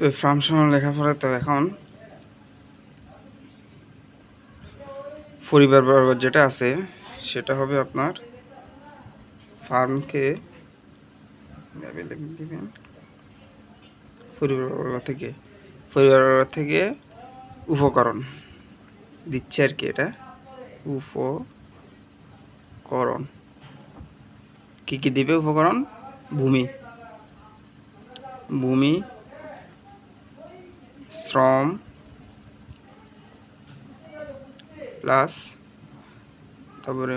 তো ফার্ম সময় লেখার পরে তো এখন পরিবার বর্গ যেটা আছে, সেটা হবে আপনার ফার্মকে দিবেন। পরিবার বর্গ থেকে, পরিবার বর্গ থেকে উপকরণ দিচ্ছে আর কি এটা। উপকরণ। কী কী দিবে উপকরণ? ভূমি। ভূমি শ্রম প্লাস তারপরে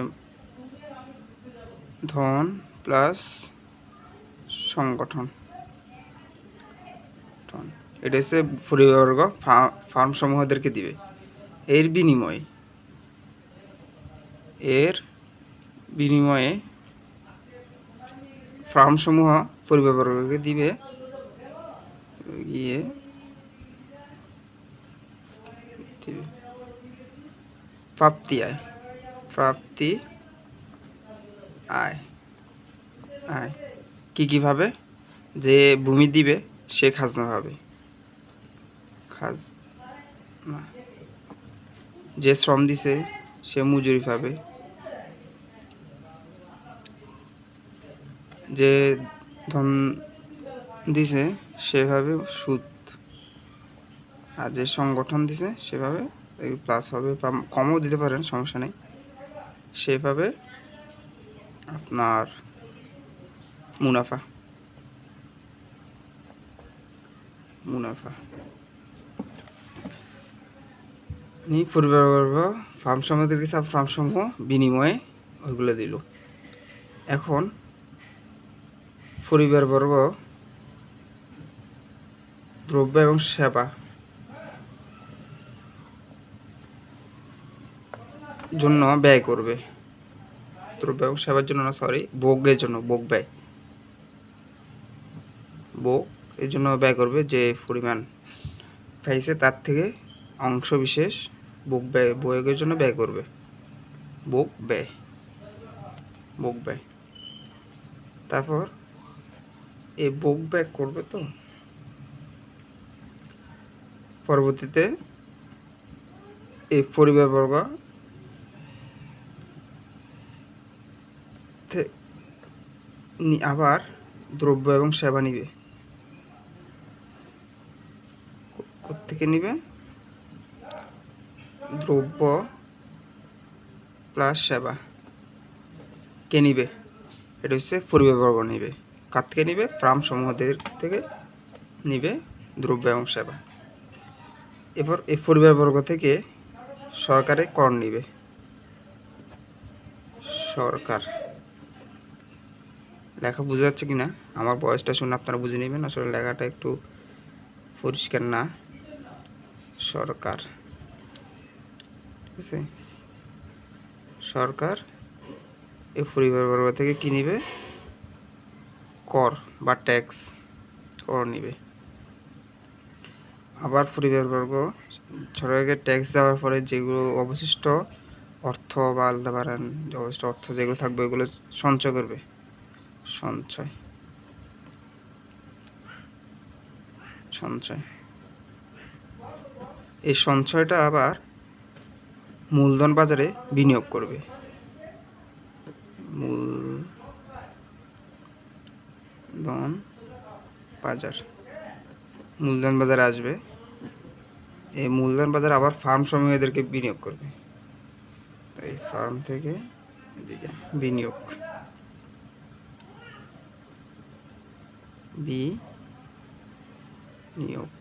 ধন প্লাস সংগঠন। এটা হচ্ছে পরিবর্গ ফার্ম সমূহদেরকে দিবে। এর বিনিময়ে এর বিনিময়ে ফার্ম সমূহ পরিবারবর্গকে দিবে। গিয়ে দিবে প্রাপ্তি আয়। প্রাপ্তি আয়। আয়। কী কীভাবে? যে ভূমি দিবে, সে খাজনা পাবে। খাজ না যে শ্রম দিছে, সে মজুরি পাবে। যে ধন দিছে সেভাবে সুদ। আর যে সংগঠন দিছে, সেভাবে প্লাস হবে, বা কমও দিতে পারেন, সমস্যা নেই। সেভাবে আপনার মুনাফা। মুনাফা। নি পরিবারবর্গ ফার্ম সমূহদের কিছু ফার্ম সমূহ বিনিময়ে ওইগুলো দিল। এখন পরিবারবর্গ, দ্রব্য এবং সেবা জন্য ব্যয় করবে। দ্রব্য এবং সেবার জন্য না সরি ভোগের জন্য, ভোগ ব্যয়। ভোগ এর জন্য ব্যয় করবে যে পরিমাণ পাইছে তার থেকে অংশ বিশেষ ভোগ ব্যয়, ভোগের জন্য ব্যয় করবে। ভোগ ব্যয়। ভোগ ব্যয়। তারপর এই ভোগ ব্যয় করবে তো? পরবর্তীতে এই পরিবারবর্গ থে- নি- আবার দ্রব্য এবং সেবা নিবে। থেকে নিবে? দ্রব্য প্লাস সেবা। কে নিবে? এটা হচ্ছে পরিবারবর্গ নিবে। কার থেকে নিবে? ফার্ম সমূহদের থেকে নিবে দ্রব্য এবং সেবা। এরপর এই পরিবারবর্গ থেকে সরকারে কর নিবে। সরকার। লেখা বোঝা যাচ্ছে কি না আমার বয়সটা শুনে আপনারা বুঝে নেবেন। আসলে লেখাটা একটু পরিষ্কার না। সরকার। ঠিক আছে? সরকার এই পরিবারবর্গ থেকে কী নিবে? কর বা ট্যাক্স। কর নিবে। আবার পরিবারবর্গ সরকারকে ট্যাক্স দেওয়ার পরে যেগুলো অবশিষ্ট অর্থ বা আলাদা যে অবশিষ্ট অর্থ যেগুলো থাকবে ওগুলো সঞ্চয় করবে। সঞ্চয়। সঞ্চয়। এই সঞ্চয়টা আবার মূলধন বাজারে বিনিয়োগ করবে। মূলধন বাজার। মূলধন বাজারে আসবে। এই মূলধন বাজার আবার ফার্ম সমূহ এদেরকে বিনিয়োগ করবে। এই ফার্ম থেকে এদিকে বিনিয়োগ। বি নিয়োগ।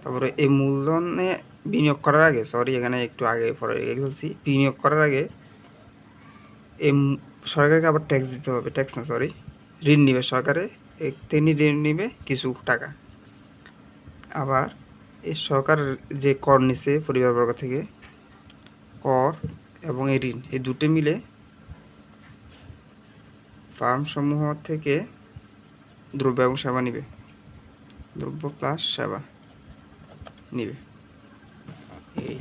তারপরে এই মূলধনে বিনিয়োগ করার আগে সরি এখানে একটু আগে পরে রেখে বিনিয়োগ করার আগে এই সরকারকে আবার ট্যাক্স দিতে হবে। ট্যাক্স না সরি ঋণ নিবে সরকারে। তিনি ঋণ নিবে কিছু টাকা। আবার এই সরকার যে কর নিছে পরিবারবর্গ থেকে, কর এবং এই ঋণ, এই দুটো মিলে ফার্ম সমূহ থেকে দ্রব্য এবং সেবা নিবে। দ্রব্য প্লাস সেবা নিবে। এই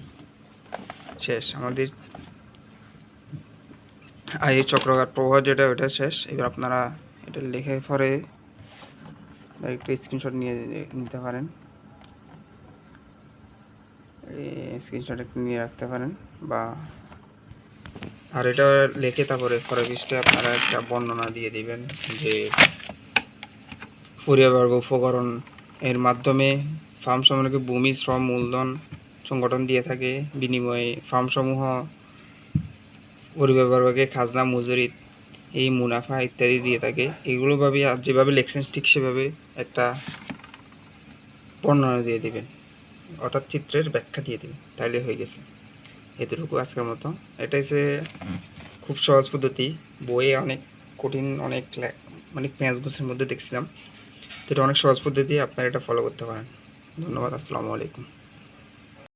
শেষ। আমাদের আয়ের চক্রঘাট প্রবাহ যেটা, ওটা শেষ। এবার আপনারা এটা লেখে পরে একটু স্ক্রিনশট নিয়ে নিতে পারেন। স্ক্রিনশট একটু নিয়ে রাখতে পারেন বা আর এটা লেখে তারপরে পরের আপনারা একটা বর্ণনা দিয়ে দিবেন যে পরিবারবর্গ উপকরণ এর মাধ্যমে ফার্ম সমূহকে ভূমি, শ্রম, মূলধন সংগঠন দিয়ে থাকে। বিনিময়ে ফার্মসমূহ পরিবারবর্গকে খাজনা, মজুরি, এই মুনাফা ইত্যাদি দিয়ে থাকে। এগুলো ভাবে আর যেভাবে লেখছেন ঠিক সেভাবে একটা বর্ণনা দিয়ে দিবেন। অর্থাৎ চিত্রের ব্যাখ্যা দিয়ে দিবেন। তাইলে হয়ে গেছে। এতটুকু আজকের মতো। এটা হচ্ছে খুব সহজ পদ্ধতি, বইয়ে অনেক কঠিন, অনেক অনেক পেঁয়াজ গোছের মধ্যে দেখছিলাম। তো এটা অনেক সহজ পদ্ধতি, আপনারা এটা ফলো করতে পারেন। ধন্যবাদ, আসসালামু আলাইকুম।